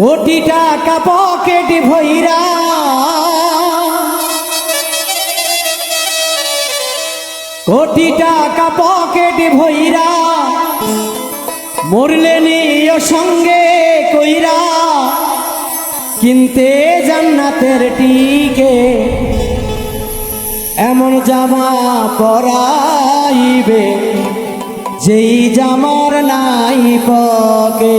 কোটি টাকা পকেট ভৈরা। কোটি টাকা পকেট ভৈরা। মরলে নিয় সঙ্গে কইরা। কিনতে জান্নাতের টিকে। এমন জামা পরাইবে, যেই জামার নাই পকে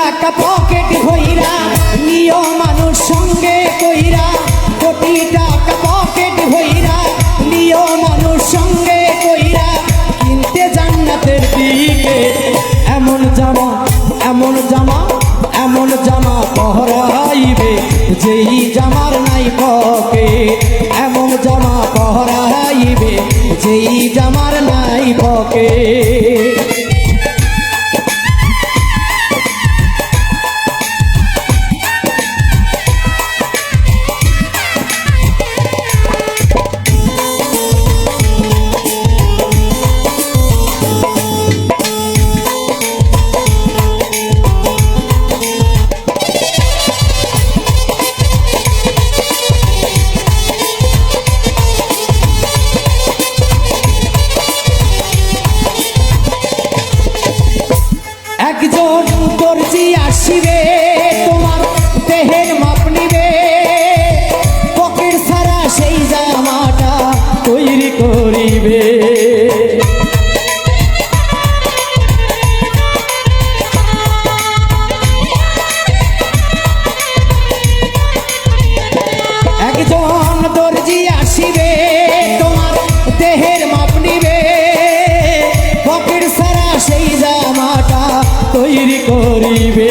টাকা পকেট হইরা নিয় মানুষ সঙ্গে কইরা। কোটি টাকা পকেট হইরা নিয় মানুষ সঙ্গে কইরা। কিনতে জান্নাতের দিকে, এমন জামা এমন জামা এমন জামা পহরাইবে। যেই জামার নাই পকে, এমন জামা পহরাইবে। যেই জামার নাই পকে। করিবে। একজন দর্জি আসিবে তোমার দেহের মাপ নিবে। সারা সেই জামাটা তৈরি করিবে।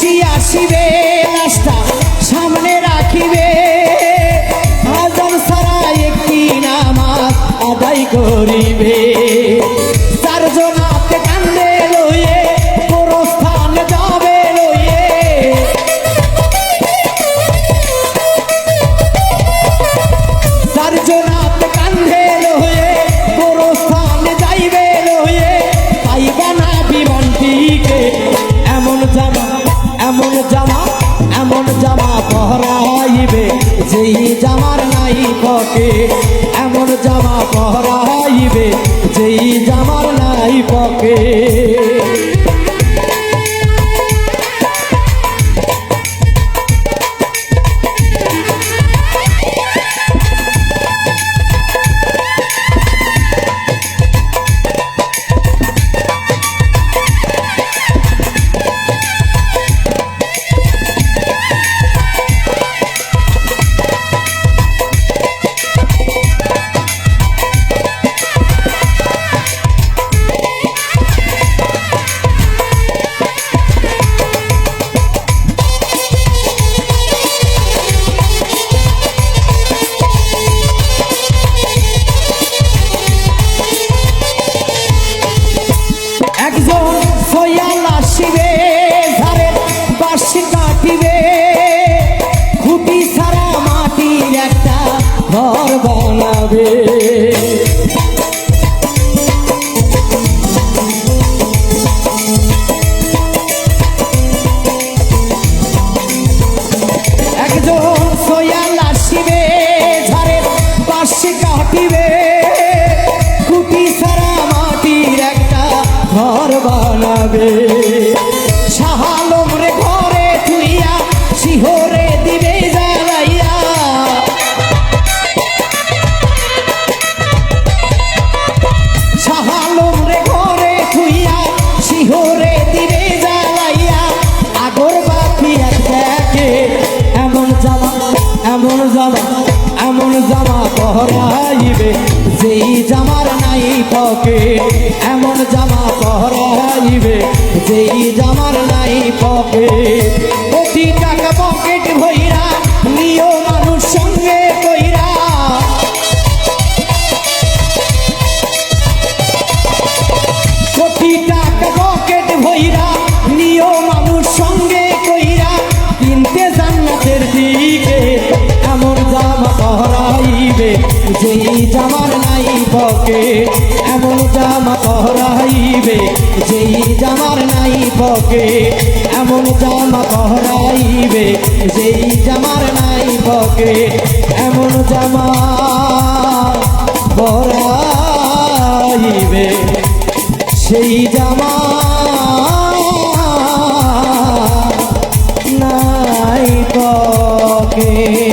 মুন্সি আসিবে। পহরাইবে যেই জামার নাই পকে বানাবে একজন সয়াল আসিবে ঝাড়ের পাশে কাটিবে। কুটি সারা মাটির একটা ঘর বানাবে। জামা এমন জামা পহরাইবে যেই জামার নাই পকে এমন জামা পহরাইবে যেই জামার যেই জামার নাই পকে এমন জামা পহরাইবে যেই জামার নাই পকে এমন জামা পহরাইবে যেই জামার নাই পকে এমন জামা পহরাইবে সেই জামা নাই পকে